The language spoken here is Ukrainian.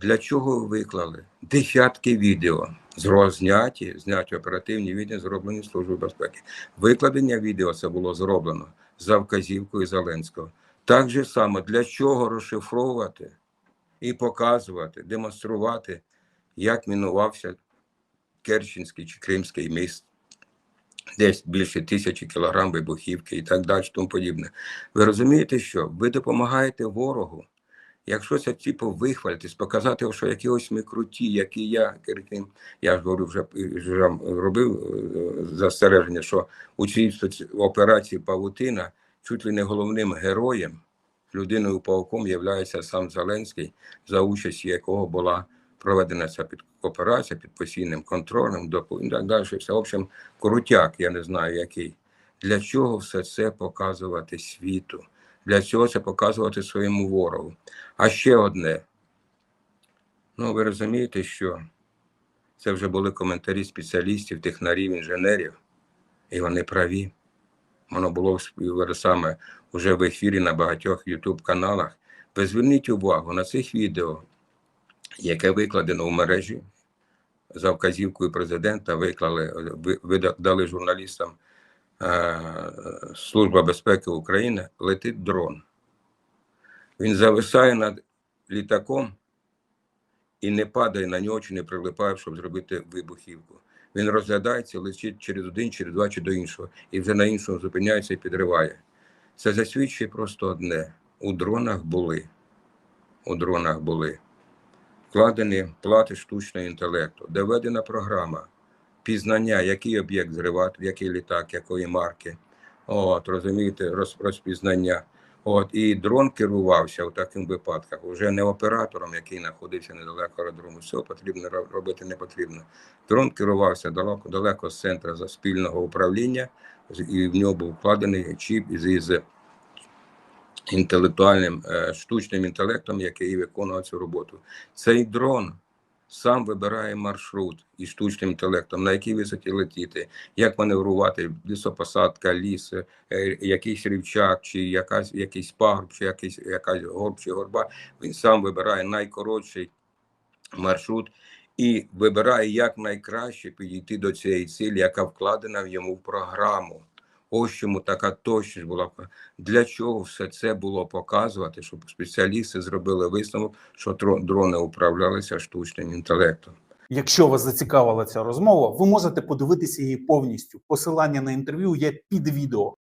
Для чого ви виклали? Десятки відео зняті, зняті оперативні відео, зроблені Службою безпеки. Викладення відео це було зроблено за вказівкою Зеленського. Так же само, для чого розшифровувати і показувати, демонструвати, як мінувався Керченський чи Кримський міст, десь більше тисячі кілограм вибухівки і так далі, тому подібне. Ви розумієте, що ви допомагаєте ворогу. Якщо це типу вихвалитись, показати, що якісь ми круті, які я, яким я ж говорю, вже, вже робив е, застереження, що у цій операції Павутина чуть ли не головним героєм, людиною пауком є сам Зеленський, за участю якого була проведена ця під операція під постійним контролем, допу- так далі. Все, в общем, крутяк, я не знаю який. Для чого все це показувати світу? Для чого це показувати своєму ворогу? А ще одне. Ну, ви розумієте, що це вже були коментарі спеціалістів, технарів, інженерів, і вони праві. Воно було саме вже в ефірі на багатьох YouTube каналах. Ви зверніть увагу на цих відео, яке викладено в мережі за вказівкою президента, виклали, ви, вида- дали журналістам Служба безпеки України, летить дрон. Він зависає над літаком і не падає на нього чи не прилипає, щоб зробити вибухівку. Він розглядається, летить через один, через два чи до іншого, і вже на іншому зупиняється і підриває. Це засвідчує просто одне: у дронах були. У дронах були вкладені плати штучного інтелекту, доведена програма, пізнання, який об'єкт зривати, який літак, якої марки. От, розумієте, роз, розпізнання. От, і дрон керувався у таких випадках вже не оператором, який знаходився недалеко аеродрому. Все потрібно робити не потрібно. Дрон керувався далеко, далеко з центру за спільного управління, і в нього був вкладений чіп із інтелектуальним е, штучним інтелектом, який виконував цю роботу. Цей дрон сам вибирає маршрут із штучним інтелектом, на якій висоті летіти, як маневрувати, лісопосадка, ліс, е, якийсь рівчак, чи якась, якийсь пагорб, чи якийсь, якась горб чи горба. Він сам вибирає найкоротший маршрут і вибирає як найкраще підійти до цієї цілі, яка вкладена в йому в програму. Ось чому така точність була. Для чого все це було показувати, щоб спеціалісти зробили висновок, що дрони управлялися штучним інтелектом. Якщо вас зацікавила ця розмова, ви можете подивитися її повністю. Посилання на інтерв'ю є під відео.